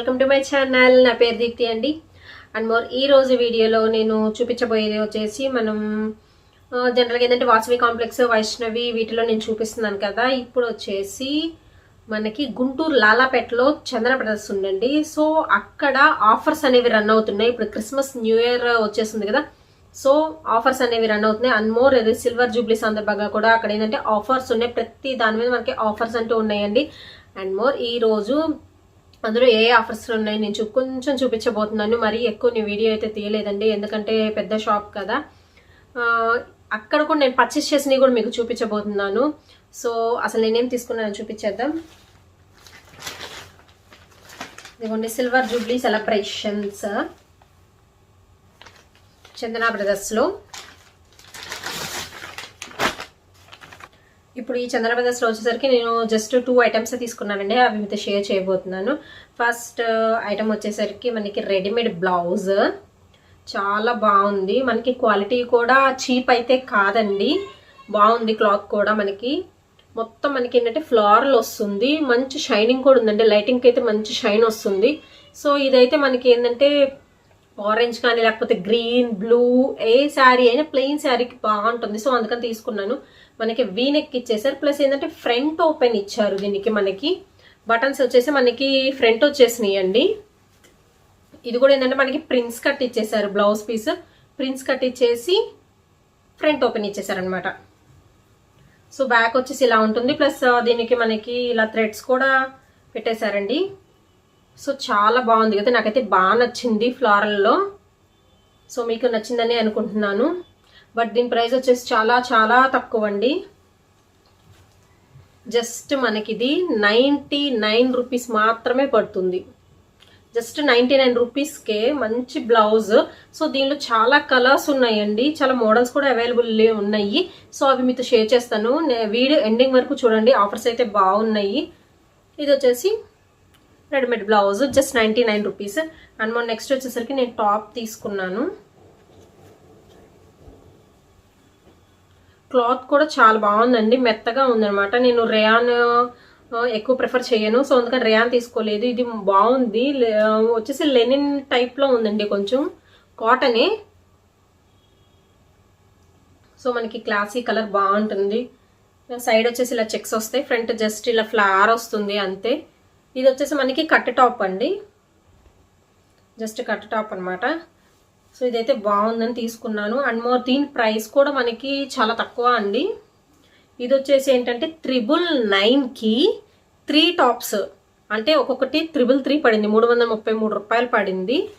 Welcome to my channel. నా పేరు దీప్తి అండి. అండ్ మోర్ ఈ రోజు వీడియోలో నేను చూపించబోయేది వచ్చేసి మనం జనరల్గా ఏంటంటే వాసవి కాంప్లెక్స్ వైష్ణవి వీటిలో నేను చూపిస్తున్నాను కదా. ఇప్పుడు వచ్చేసి మనకి గుంటూరు లాలాపేటలో చందన బ్రదర్స్ ఉండండి సో అక్కడ ఆఫర్స్ అనేవి రన్ అవుతున్నాయి. ఇప్పుడు క్రిస్మస్ న్యూ ఇయర్ వచ్చేస్తుంది కదా. సో ఆఫర్స్ అనేవి రన్ అవుతున్నాయి. అండ్ మోర్ సిల్వర్ జూబ్లీ సందర్భంగా కూడా అక్కడ ఏంటంటే ఆఫర్స్ ఉన్నాయి. ప్రతి దాని మీద మనకి ఆఫర్స్ అంటూ ఉన్నాయండి. అండ్ మోర్ ఈ రోజు అందులో ఏ ఆఫర్స్ ఉన్నాయి నేను కొంచెం చూపించబోతున్నాను. మరి ఎక్కువ నీ వీడియో అయితే తీయలేదండి. ఎందుకంటే పెద్ద షాప్ కదా. అక్కడ కూడా నేను పర్చేస్ చేసినవి కూడా మీకు చూపించబోతున్నాను. సో అసలు నేనేం తీసుకున్నాను చూపించేద్దాం. ఇదిగోండి సిల్వర్ జూబ్లీ సెలబ్రేషన్స్ చందన బ్రదర్స్లో ఇప్పుడు ఈ చంద్ర బ్రదర్స్లో వచ్చేసరికి నేను జస్ట్ టూ ఐటమ్స్ తీసుకున్నానండి. అవి మీతో షేర్ చేయబోతున్నాను. ఫస్ట్ ఐటమ్ uh, వచ్చేసరికి మనకి రెడీమేడ్ బ్లౌజ్ చాలా బాగుంది. మనకి క్వాలిటీ కూడా చీప్ అయితే కాదండి. బాగుంది క్లాత్ కూడా మనకి. మొత్తం మనకి ఏంటంటే ఫ్లోరల్ వస్తుంది. మంచి షైనింగ్ కూడా ఉందండి. లైటింగ్కి అయితే మంచి షైన్ వస్తుంది. సో ఇదైతే మనకి ఏంటంటే ఆరెంజ్ కానీ లేకపోతే గ్రీన్ బ్లూ ఏ శారీ అయినా ప్లెయిన్ శారీకి బాగుంటుంది. సో అందుకని తీసుకున్నాను. మనకి వీనెక్ ఇచ్చేసారు. ప్లస్ ఏంటంటే ఫ్రంట్ ఓపెన్ ఇచ్చారు దీనికి మనకి. బటన్స్ వచ్చేసి మనకి ఫ్రంట్ వచ్చేసినాయి అండి ఇది కూడా ఏంటంటే మనకి ప్రిన్స్ కట్ ఇచ్చేసారు బ్లౌజ్ పీస్. ప్రిన్స్ కట్ ఇచ్చేసి ఫ్రంట్ ఓపెన్ ఇచ్చేసారనమాట సో బ్యాక్ వచ్చేసి ఇలా ఉంటుంది. ప్లస్ దీనికి మనకి ఇలా థ్రెడ్స్ కూడా పెట్టేశారండి. సో చాలా బాగుంది కదా. నాకైతే బాగా నచ్చింది ఫ్లారల్లో. సో మీకు నచ్చిందని అనుకుంటున్నాను. బట్ దీని ప్రైస్ వచ్చేసి చాలా చాలా తక్కువ అండి జస్ట్ మనకి ఇది నైంటీ నైన్ రూపీస్ మాత్రమే పడుతుంది. జస్ట్ నైంటీ నైన్ రూపీస్కే మంచి బ్లౌజ్. సో దీనిలో చాలా కలర్స్ ఉన్నాయండి. చాలా మోడల్స్ కూడా అవైలబుల్ ఉన్నాయి. సో అవి మీతో షేర్ చేస్తాను. వీడియో ఎండింగ్ వరకు చూడండి. ఆఫర్స్ అయితే బాగున్నాయి. ఇది వచ్చేసి readymade blouse just ninety nine rupees and మొన్న నెక్స్ట్ వచ్చేసరికి నేను టాప్ తీసుకున్నాను. క్లాత్ కూడా చాలా బాగుందండి మెత్తగా ఉందన్నమాట. నేను రేయాన్ ఎక్కువ ప్రిఫర్ చేయను. సో అందుకని రేయాన్ తీసుకోలేదు. ఇది బాగుంది. లే- వచ్చేసి లెనిన్ టైప్లో ఉందండి కొంచెం కాటనే. సో మనకి క్లాసీ కలర్ బాగుంటుంది. సైడ్ వచ్చేసి ఇలా చెక్స్ వస్తాయి. ఫ్రంట్ జస్ట్ ఇలా ఫ్లవర్ వస్తుంది అంతే. ఇది వచ్చేసి మనకి కట్ టాప్ అండి. జస్ట్ కట్ టాప్ అనమాట సో ఇదైతే బాగుందని తీసుకున్నాను. అండ్ మోర్ దీని ప్రైస్ కూడా మనకి చాలా తక్కువ అండి. ఇది వచ్చేసి ఏంటంటే త్రిబుల్ నైన్కి త్రీ టాప్స్. అంటే ఒక్కొక్కటి త్రిబుల్ త్రీ పడింది. మూడు వందల ముప్పై మూడు రూపాయలు పడింది.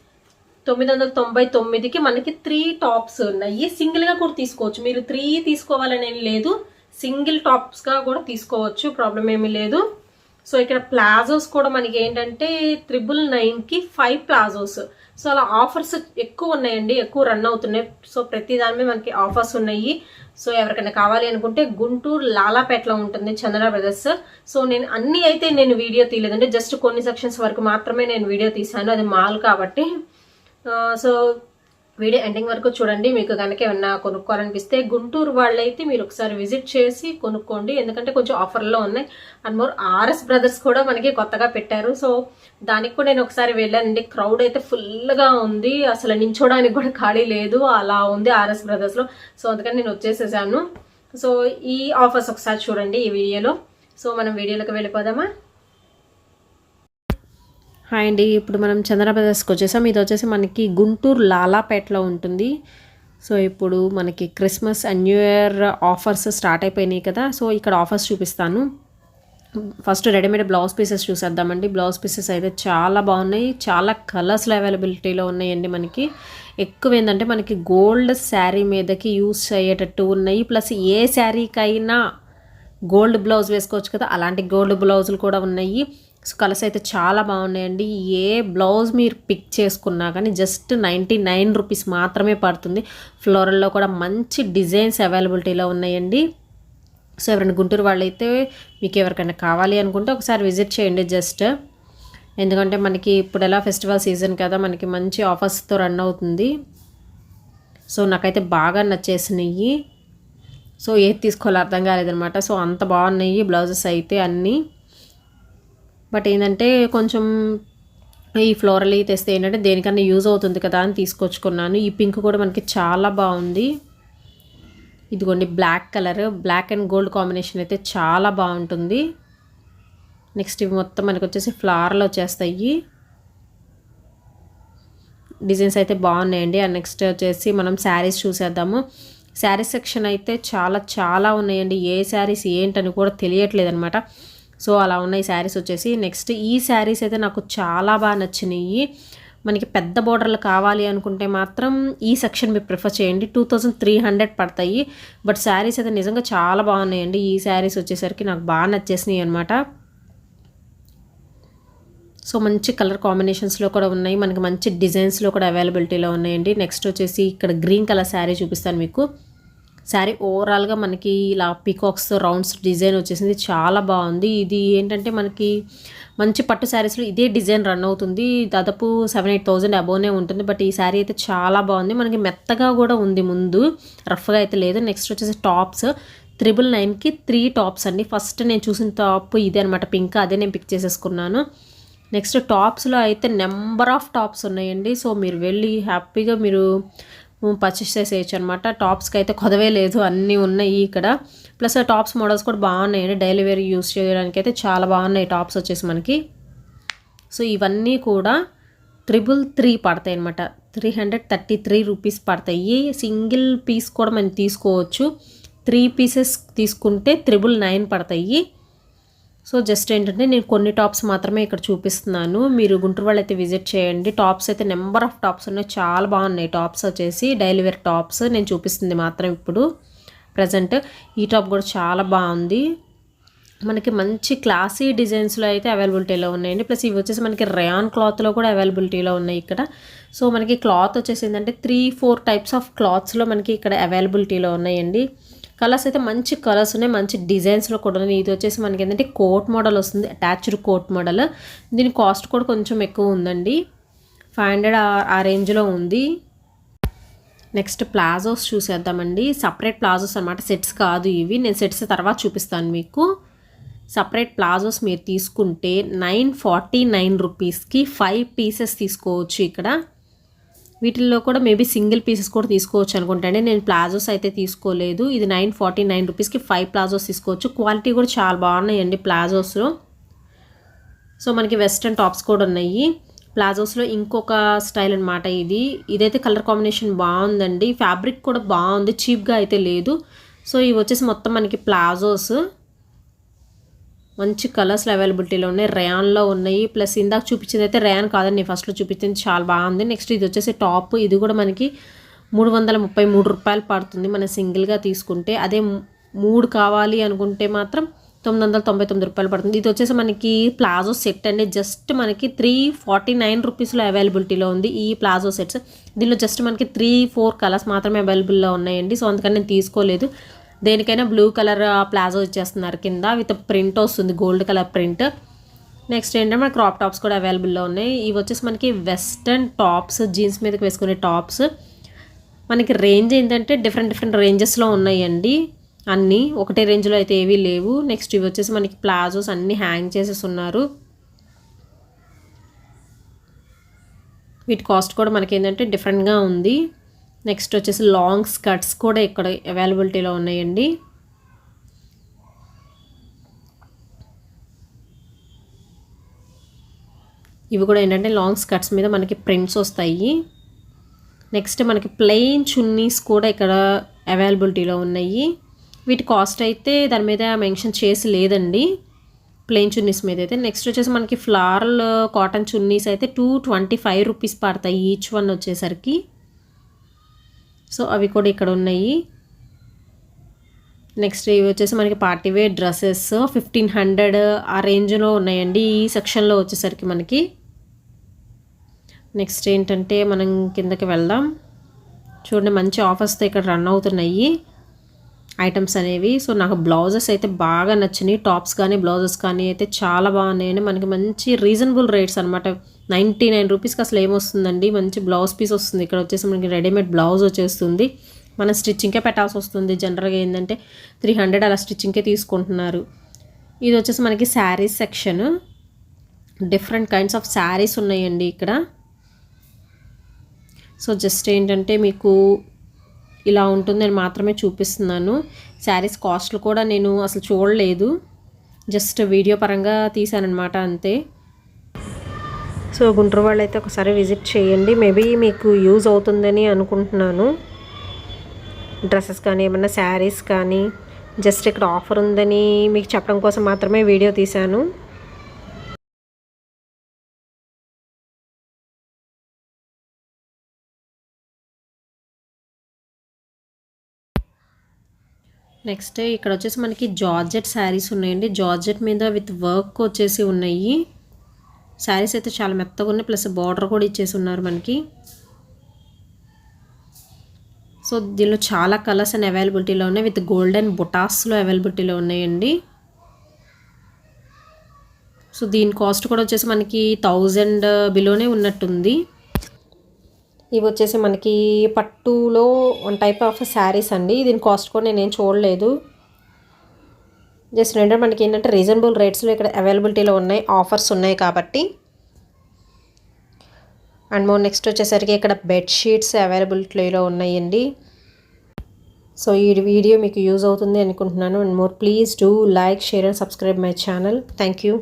తొమ్మిది వందల తొంభై తొమ్మిదికి మనకి త్రీ టాప్స్ ఉన్నాయి. సింగిల్గా కూడా తీసుకోవచ్చు. మీరు త్రీ తీసుకోవాలని లేదు. సింగిల్ టాప్స్గా కూడా తీసుకోవచ్చు. ప్రాబ్లం ఏమీ లేదు. సో ఇక్కడ ప్లాజోస్ కూడా మనకి ఏంటంటే త్రిబుల్ నైన్కి ఫైవ్ ప్లాజోస్. సో అలా ఆఫర్స్ ఎక్కువ ఉన్నాయండి ఎక్కువ రన్ అవుతున్నాయి. సో ప్రతి దాని మీద మనకి ఆఫర్స్ ఉన్నాయి. సో ఎవరికైనా కావాలి అనుకుంటే గుంటూరు లాలాపేటలో ఉంటుంది చంద్ర బ్రదర్స్. సో నేను అన్ని అయితే నేను వీడియో తీయలేదండి జస్ట్ కొన్ని సెక్షన్స్ వరకు మాత్రమే నేను వీడియో తీసాను అది మాల్ కాబట్టి. సో వీడియో ఎండింగ్ వరకు చూడండి. మీకు కనుక ఏమన్నా కొనుక్కోవాలనిపిస్తే గుంటూరు వాళ్ళైతే మీరు ఒకసారి విజిట్ చేసి కొనుక్కోండి. ఎందుకంటే కొంచెం ఆఫర్లో ఉన్నాయి. అండ్ మోర్ ఆర్ఎస్ బ్రదర్స్ కూడా మనకి కొత్తగా పెట్టారు. సో దానికి కూడా నేను ఒకసారి వెళ్ళానండి. క్రౌడ్ అయితే ఫుల్గా ఉంది. అసలు నించోడానికి కూడా ఖాళీ లేదు. అలా ఉంది ఆర్ఎస్ బ్రదర్స్లో. సో అందుకని నేను వచ్చేసేసాను. సో ఈ ఆఫర్స్ ఒకసారి చూడండి ఈ వీడియోలో. సో మనం వీడియోలోకి వెళ్ళిపోదామా? హాయ్ అండి ఇప్పుడు మనం చంద్రప్రదేశ్కి వచ్చేసాం. ఇది వచ్చేసి మనకి గుంటూరు లాలాపేటలో ఉంటుంది. సో ఇప్పుడు మనకి Christmas and New Year offers start అయిపోయినాయి కదా. సో ఇక్కడ ఆఫర్స్ చూపిస్తాను. ఫస్ట్ రెడీమేడ్ బ్లౌజ్ పీసెస్ చూసేద్దామండి. బ్లౌజ్ పీసెస్ అయితే చాలా బాగున్నాయి. చాలా కలర్స్లో అవైలబిలిటీలో ఉన్నాయండి మనకి. ఎక్కువ ఏంటంటే మనకి గోల్డ్ శారీ మీదకి యూస్ అయ్యేటట్టు ఉన్నాయి. ప్లస్ ఏ శారీకైనా గోల్డ్ బ్లౌజ్ వేసుకోవచ్చు కదా. అలాంటి గోల్డ్ బ్లౌజులు కూడా ఉన్నాయి. సో కలర్స్ అయితే చాలా బాగున్నాయండి. ఏ బ్లౌజ్ మీరు పిక్ చేసుకున్నా కానీ జస్ట్ నైంటీ నైన్ రూపీస్ మాత్రమే పడుతుంది. ఫ్లోరల్లో కూడా మంచి డిజైన్స్ అవైలబిలిటీలో ఉన్నాయండి. సో ఎవరైనా గుంటూరు వాళ్ళైతే మీకు ఎవరికైనా కావాలి అనుకుంటే ఒకసారి విజిట్ చేయండి జస్ట్. ఎందుకంటే మనకి ఇప్పుడు ఎలా ఫెస్టివల్ సీజన్ కదా మనకి మంచి ఆఫర్స్తో రన్ అవుతుంది. సో నాకైతే బాగా నచ్చేసినాయి. సో ఏది తీసుకోవాలో అర్థం కాలేదనమాట సో అంత బాగున్నాయి బ్లౌజెస్ అయితే అన్నీ. బట్ ఏంటంటే కొంచెం ఈ ఫ్లోరల్ తెస్తే ఏంటంటే దేనికన్నా యూజ్ అవుతుంది కదా అని తీసుకొచ్చుకున్నాను. ఈ పింక్ కూడా మనకి చాలా బాగుంది. ఇదిగోండి black colour black and gold combination అయితే చాలా బాగుంటుంది. నెక్స్ట్ ఇవి మొత్తం మనకు వచ్చేసి ఫ్లవర్లు వచ్చేస్తాయి. డిజైన్స్ అయితే బాగున్నాయండి. అండ్ నెక్స్ట్ వచ్చేసి మనం శారీస్ చూసేద్దాము. శారీస్ సెక్షన్ అయితే చాలా చాలా ఉన్నాయండి. ఏ శారీస్ ఏంటని కూడా తెలియట్లేదు అనమాట సో అలా ఉన్నాయి శారీస్ వచ్చేసి నెక్స్ట్ ఈ శారీస్ అయితే నాకు చాలా బాగా నచ్చినాయి. మనకి పెద్ద బోర్డర్లు కావాలి అనుకుంటే మాత్రం ఈ సెక్షన్ మీరు ప్రిఫర్ చేయండి. టూ థౌజండ్ త్రీ హండ్రెడ్ పడతాయి. బట్ శారీస్ అయితే నిజంగా చాలా బాగున్నాయండి ఈ శారీస్ వచ్చేసరికి నాకు బాగా నచ్చేసినాయి అనమాట సో మంచి కలర్ కాంబినేషన్స్లో కూడా ఉన్నాయి. మనకి మంచి డిజైన్స్లో కూడా అవైలబిలిటీలో ఉన్నాయండి. నెక్స్ట్ వచ్చేసి ఇక్కడ గ్రీన్ కలర్ శారీ చూపిస్తాను మీకు. శారీ ఓవరాల్గా మనకి ఇలా పీకాక్స్ రౌండ్స్ డిజైన్ వచ్చేసింది. చాలా బాగుంది. ఇది ఏంటంటే మనకి మంచి పట్టు శారీస్లో ఇదే డిజైన్ రన్ అవుతుంది. దాదాపు సెవెన్ ఎయిట్ థౌజండ్ అబోనే ఉంటుంది. బట్ ఈ శారీ అయితే చాలా బాగుంది. మనకి మెత్తగా కూడా ఉంది ముందు. రఫ్గా అయితే లేదు. నెక్స్ట్ వచ్చేసి టాప్స్. త్రిబుల్ నైన్కి త్రీ టాప్స్ అండి. ఫస్ట్ నేను చూసిన టాప్ ఇదే అనమాట పింక్ అదే నేను పిక్ చేసేసుకున్నాను. నెక్స్ట్ టాప్స్లో అయితే నెంబర్ ఆఫ్ టాప్స్ ఉన్నాయండి. సో మీరు వెళ్ళి హ్యాపీగా మీరు పర్చేస్ చేసేయచ్చు అనమాట టాప్స్కి అయితే కొదవే లేదు అన్నీ ఉన్నాయి ఇక్కడ. ప్లస్ టాప్స్ మోడల్స్ కూడా బాగున్నాయండి డైలీ వేర్ యూస్ చేయడానికి అయితే చాలా బాగున్నాయి టాప్స్ వచ్చేసి మనకి. సో ఇవన్నీ కూడా ట్రిపుల్ త్రీ పడతాయి అనమాట three hundred thirty three rupees పడతాయి సింగిల్ పీస్ కూడా మనం తీసుకోవచ్చు. త్రీ పీసెస్ తీసుకుంటే త్రిబుల్ నైన్ పడతాయి. సో జస్ట్ ఏంటంటే నేను కొన్ని టాప్స్ మాత్రమే ఇక్కడ చూపిస్తున్నాను. మీరు గుంటూరు వాళ్ళు అయితే విజిట్ చేయండి. టాప్స్ అయితే నెంబర్ ఆఫ్ టాప్స్ ఉన్నాయి. చాలా బాగున్నాయి టాప్స్ వచ్చేసి. డైలీ వేర్ టాప్స్ నేను చూపిస్తుంది మాత్రం ఇప్పుడు ప్రజెంట్. ఈ టాప్ కూడా చాలా బాగుంది. మనకి మంచి క్లాసీ డిజైన్స్లో అయితే అవైలబిలిటీలో ఉన్నాయండి. ప్లస్ ఇవి వచ్చేసి మనకి రయాన్ క్లాత్లో కూడా అవైలబిలిటీలో ఉన్నాయి ఇక్కడ. సో మనకి క్లాత్ వచ్చేసి ఏంటంటే త్రీ ఫోర్ టైప్స్ ఆఫ్ క్లాత్స్లో మనకి ఇక్కడ అవైలబిలిటీలో ఉన్నాయండి. కలర్స్ అయితే మంచి కలర్స్ ఉన్నాయి మంచి డిజైన్స్లో కూడా ఉన్నాయి ఇది వచ్చేసి మనకి ఏంటంటే కోట్ మోడల్ వస్తుంది అటాచ్డ్ కోట్ మోడల్. దీని కాస్ట్ కూడా కొంచెం ఎక్కువ ఉందండి. ఫైవ్ హండ్రెడ్ ఆ రేంజ్లో ఉంది. నెక్స్ట్ ప్లాజోస్ చూసేద్దామండి. సపరేట్ ప్లాజోస్ అనమాట సెట్స్ కాదు ఇవి. నేను సెట్స్ తర్వాత చూపిస్తాను మీకు. సపరేట్ ప్లాజోస్ మీరు తీసుకుంటే నైన్ ఫార్టీ నైన్ రూపీస్కి ఫైవ్ పీసెస్ తీసుకోవచ్చు ఇక్కడ. వీటిల్లో కూడా మేబీ సింగిల్ పీసెస్ కూడా తీసుకోవచ్చు అనుకుంటాండి. నేను ప్లాజోస్ అయితే తీసుకోలేదు. ఇది నైన్ ఫార్టీ నైన్ రూపీస్కి ఫైవ్ ప్లాజోస్ తీసుకోవచ్చు. క్వాలిటీ కూడా చాలా బాగున్నాయండి ప్లాజోస్లో. సో మనకి వెస్ట్రన్ టాప్స్ కూడా ఉన్నాయి. ప్లాజోస్లో ఇంకొక స్టైల్ అనమాట ఇది. ఇదైతే కలర్ కాంబినేషన్ బాగుందండి. ఫ్యాబ్రిక్ కూడా బాగుంది. చీప్గా అయితే లేదు. సో ఇవి వచ్చేసి మొత్తం మనకి ప్లాజోస్. మంచి కలర్స్లో అవైలబిలిటీలో ఉన్నాయి. ర్యాన్లో ఉన్నాయి. ప్లస్ ఇందాక చూపించింది అయితే రేయాన్ కాదండి. ఫస్ట్లో చూపించింది చాలా బాగుంది నెక్స్ట్ ఇది వచ్చేసి టాప్. ఇది కూడా మనకి మూడు వందల ముప్పై మూడు రూపాయలు పడుతుంది మనం సింగిల్గా తీసుకుంటే. అదే మూడు కావాలి అనుకుంటే మాత్రం తొమ్మిది వందల తొంభై తొమ్మిది రూపాయలు పడుతుంది. ఇది వచ్చేసి మనకి ప్లాజో సెట్ అండి. జస్ట్ మనకి త్రీ ఫార్టీ నైన్ రూపీస్లో అవైలబిలిటీలో ఉంది ఈ ప్లాజో సెట్స్. దీనిలో జస్ట్ మనకి త్రీ ఫోర్ కలర్స్ మాత్రమే అవైలబుల్లో ఉన్నాయండి. సో అందుకని నేను తీసుకోలేదు. దేనికైనా బ్లూ కలర్ ప్లాజో ఇచ్చేస్తున్నారు కింద విత్ ప్రింట్ వస్తుంది గోల్డ్ కలర్ ప్రింట్. నెక్స్ట్ ఏంటంటే మన క్రాప్ టాప్స్ కూడా అవైలబుల్లో ఉన్నాయి. ఇవి వచ్చేసి మనకి వెస్టర్న్ టాప్స్ జీన్స్ మీదకి వేసుకునే టాప్స్. మనకి రేంజ్ ఏంటంటే డిఫరెంట్ డిఫరెంట్ రేంజెస్లో ఉన్నాయండి. అన్నీ ఒకటే రేంజ్లో అయితే ఏవీ లేవు. నెక్స్ట్ ఇవి వచ్చేసి మనకి ప్లాజోస్ అన్నీ హ్యాంగ్ చేసేసి ఉన్నారు వీటి కాస్ట్ కూడా మనకి ఏంటంటే డిఫరెంట్గా ఉంది. నెక్స్ట్ వచ్చేసి లాంగ్ స్కర్ట్స్ కూడా ఇక్కడ అవైలబిలిటీలో ఉన్నాయండి. ఇవి కూడా ఏంటంటే లాంగ్ స్కర్ట్స్ మీద మనకి ప్రింట్స్ వస్తాయి. నెక్స్ట్ మనకి ప్లెయిన్ చున్నీస్ కూడా ఇక్కడ అవైలబిలిటీలో ఉన్నాయి. వీటి కాస్ట్ అయితే దాని మీద మెన్షన్ చేసి లేదండి. ప్లెయిన్ చున్నీస్ మీద అయితే. నెక్స్ట్ వచ్చేసి మనకి ఫ్లారల్ కాటన్ చున్నీస్ అయితే టూ ట్వంటీ ఫైవ్ రూపీస్ పడతాయి ఈచ్ వన్ వచ్చేసరికి. సో అవి కూడా ఇక్కడ ఉన్నాయి. నెక్స్ట్ ఇవి వచ్చేసి మనకి party wear dresses. Fifteen hundred ఆ రేంజ్లో ఉన్నాయండి. ఈ సెక్షన్లో వచ్చేసరికి మనకి. నెక్స్ట్ ఏంటంటే మనం కిందకి వెళ్దాం. చూడండి మంచి ఆఫర్స్తో ఇక్కడ రన్ అవుతున్నాయి. ఐటమ్స్ అనేవి. సో నాకు బ్లౌజెస్ అయితే బాగా నచ్చినాయి. టాప్స్ కానీ బ్లౌజెస్ కానీ అయితే చాలా బాగున్నాయండి. మనకి మంచి రీజనబుల్ రేట్స్ అనమాట నైంటీ నైన్ రూపీస్కి అసలు ఏమొస్తుందండి? మంచి బ్లౌజ్ పీస్ వస్తుంది. ఇక్కడ వచ్చేసి మనకి రెడీమేడ్ బ్లౌజ్ వచ్చేస్తుంది. మనం స్టిచ్చింగ్కే పెట్టాల్సి వస్తుంది. జనరల్గా ఏంటంటే త్రీ హండ్రెడ్ అలా స్టిచ్చింగ్కే తీసుకుంటున్నారు. ఇది వచ్చేసి మనకి saris section. Different kinds of saris ఉన్నాయండి ఇక్కడ. సో జస్ట్ ఏంటంటే మీకు ఇలా ఉంటుందని మాత్రమే చూపిస్తున్నాను. శారీస్ కాస్ట్లు కూడా నేను అసలు చూడలేదు. జస్ట్ వీడియో పరంగా తీశానమాట అంతే. సో గుంటూరు వాళ్ళు అయితే ఒకసారి విజిట్ చేయండి. మేబీ మీకు యూజ్ అవుతుందని అనుకుంటున్నాను. డ్రెస్సెస్ కానీ ఏమన్నా శారీస్ కానీ జస్ట్ ఇక్కడ ఆఫర్ ఉందని మీకు చెప్పడం కోసం మాత్రమే వీడియో తీశాను. నెక్స్ట్ ఇక్కడ వచ్చేసి మనకి జార్జెట్ శారీస్ ఉన్నాయండి. జార్జెట్ మీద విత్ వర్క్ వచ్చేసి ఉన్నాయి. శారీస్ అయితే చాలా మెత్తగా ఉన్నాయి. ప్లస్ బార్డర్ కూడా ఇచ్చేసి ఉన్నారు మనకి. సో దీనిలో చాలా కలర్స్ అండ్ అవైలబిలిటీలో ఉన్నాయి. విత్ గోల్డెన్ బుటాస్లో అవైలబిలిటీలో ఉన్నాయండి. సో దీని కాస్ట్ కూడా వచ్చేసి మనకి థౌజండ్ బిలోనే ఉన్నట్టుంది. ఇవి వచ్చేసి మనకి పట్టులో వన్ టైప్ ఆఫ్ శారీస్ అండి. దీని కాస్ట్ కూడా నేనేం చూడలేదు. జస్ట్ రెండు మనకి ఏంటంటే రీజనబుల్ రేట్స్లో ఇక్కడ అవైలబిలిటీలో ఉన్నాయి ఆఫర్స్ ఉన్నాయి కాబట్టి. అండ్ మో నెక్స్ట్ వచ్చేసరికి ఇక్కడ బెడ్షీట్స్ అవైలబిలిటీలో ఉన్నాయండి. సో ఈ వీడియో మీకు యూజ్ అవుతుంది అనుకుంటున్నాను. And more please do like share and subscribe my channel thank you